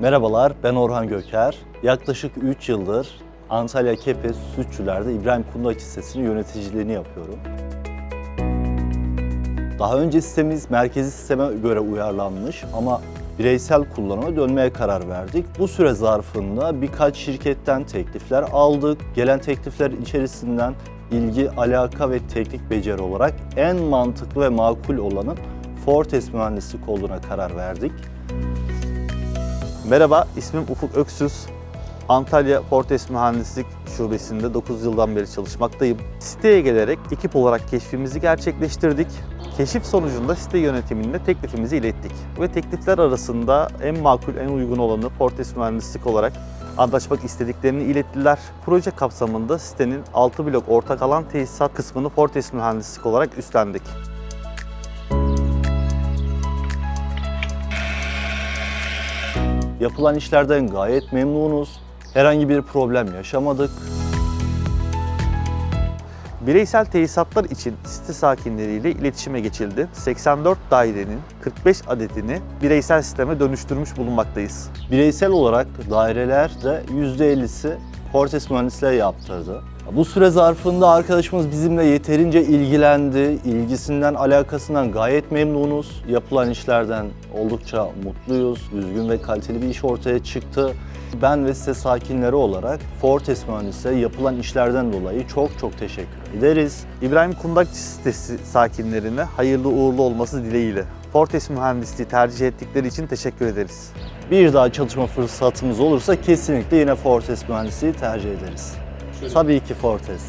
Merhabalar, ben Orhan Göker. Yaklaşık 3 yıldır Antalya Kepez Sütçüler'de İbrahim Kundaç Lisesi'nin yöneticiliğini yapıyorum. Daha önce sistemimiz merkezi sisteme göre uyarlanmış ama bireysel kullanıma dönmeye karar verdik. Bu süre zarfında birkaç şirketten teklifler aldık. Gelen teklifler içerisinden ilgi, alaka ve teknik beceri olarak en mantıklı ve makul olanın Fortes Mühendislik olduğuna karar verdik. Merhaba, ismim Ufuk Öksüz. Antalya Fortes Mühendislik Şubesi'nde 9 yıldan beri çalışmaktayım. Siteye gelerek ekip olarak keşfimizi gerçekleştirdik. Keşif sonucunda site yönetimine teklifimizi ilettik. Ve teklifler arasında en makul, en uygun olanı Fortes Mühendislik olarak anlaşmak istediklerini ilettiler. Proje kapsamında sitenin 6 blok ortak alan tesisat kısmını Fortes Mühendislik olarak üstlendik. Yapılan işlerden gayet memnunuz. Herhangi bir problem yaşamadık. Bireysel tesisatlar için site sakinleriyle iletişime geçildi. 84 dairenin 45 adetini bireysel sisteme dönüştürmüş bulunmaktayız. Bireysel olarak dairelerde %50'si Fortes mühendisliğe yaptırdı. Bu süre zarfında arkadaşımız bizimle yeterince ilgilendi. İlgisinden, alakasından gayet memnunuz. Yapılan işlerden oldukça mutluyuz. Düzgün ve kaliteli bir iş ortaya çıktı. Ben ve site sakinleri olarak Fortes Mühendisliğe yapılan işlerden dolayı çok çok teşekkür ederiz. İbrahim Kundakçı sitesi sakinlerine hayırlı uğurlu olması dileğiyle. Fortes Mühendisliği tercih ettikleri için teşekkür ederiz. Bir daha çalışma fırsatımız olursa kesinlikle yine Fortes Mühendisliği tercih ederiz. Tabii ki Fortes.